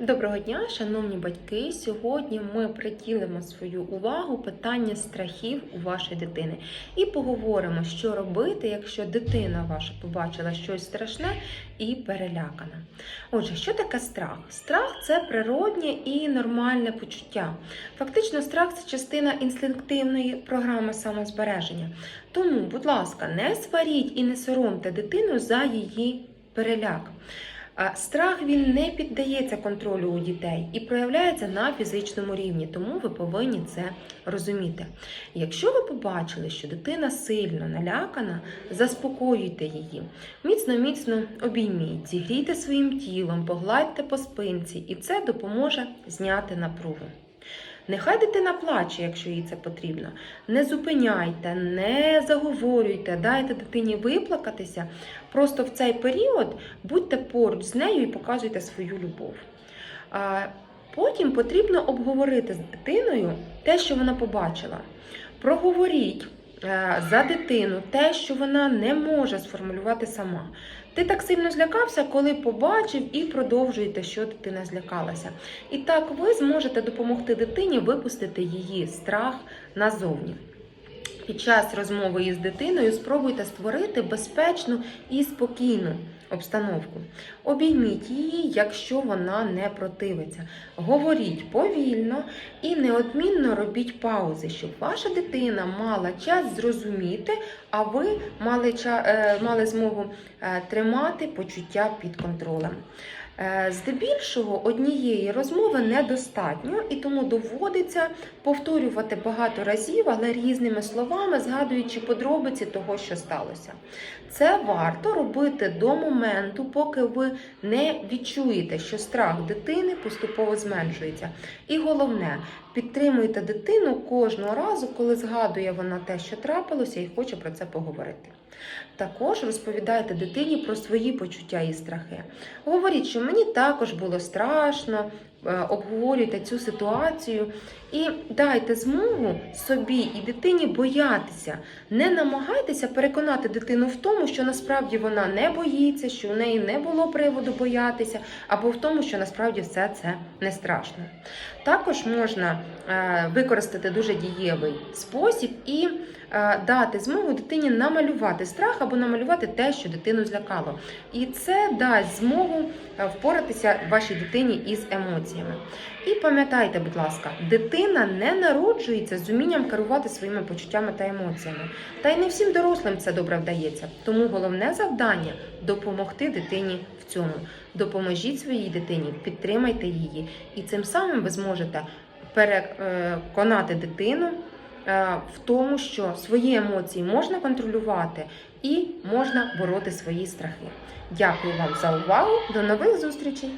Доброго дня, шановні батьки. Сьогодні ми приділимо свою увагу питання страхів у вашої дитини і поговоримо, що робити, якщо дитина ваша побачила щось страшне і перелякана. Отже, що таке страх? Страх це природнє і нормальне почуття. Фактично, страх це частина інстинктивної програми самозбереження. Тому, будь ласка, не сваріть і не соромте дитину за її переляк. Страх він не піддається контролю у дітей і проявляється на фізичному рівні, тому ви повинні це розуміти. Якщо ви побачили, що дитина сильно налякана, заспокоюйте її. Міцно-міцно обійміть, зігрійте своїм тілом, погладьте по спинці, і це допоможе зняти напругу. Нехай дитина плаче, якщо їй це потрібно. Не зупиняйте, не заговорюйте, дайте дитині виплакатися. Просто в цей період будьте поруч з нею і показуйте свою любов. Потім потрібно обговорити з дитиною те, що вона побачила. Проговоріть за дитину те, що вона не може сформулювати сама. Ти так сильно злякався, коли побачив і продовжуєте, що дитина злякалася. І так ви зможете допомогти дитині випустити її страх назовні. Під час розмови із дитиною спробуйте створити безпечну і спокійну обстановку. Обійміть її, якщо вона не противиться. Говоріть повільно і неодмінно робіть паузи, щоб ваша дитина мала час зрозуміти, а ви мали, е, мали змогу е, тримати почуття під контролем. Е, Здебільшого однієї розмови недостатньо, і тому доводиться повторювати багато разів, але різними словами, згадуючи подробиці того, що сталося. Це варто робити до моменту, поки ви не відчуєте, що страх дитини поступово зменшується. І головне, підтримуйте дитину кожного разу, коли згадує вона те, що трапилося, і хоче про це поговорити. Також розповідайте дитині про свої почуття і страхи. Говоріть, що мені також було страшно, обговорюйте цю ситуацію і дайте змогу собі і дитині боятися. Не намагайтеся переконати дитину в тому, що насправді вона не боїться, що у неї не було приводу боятися, або в тому, що насправді все це не страшно. Також можна е, використати дуже дієвий спосіб і е, дати змогу дитині намалювати страх або намалювати те, що дитину злякало. І це дасть змогу е, впоратися вашій дитині із емоціями. І пам'ятайте, будь ласка, дитина не народжується з умінням керувати своїми почуттями та емоціями. Та й не всім дорослим це добре вдається. Тому головне завдання допомогти дитині в цьому. Допоможіть своїй дитині, підтримайте її, і цим самим ви зможете переконати дитину е, в тому, що свої емоції можна контролювати і можна бороти свої страхи. Дякую вам за увагу. До нових зустрічей!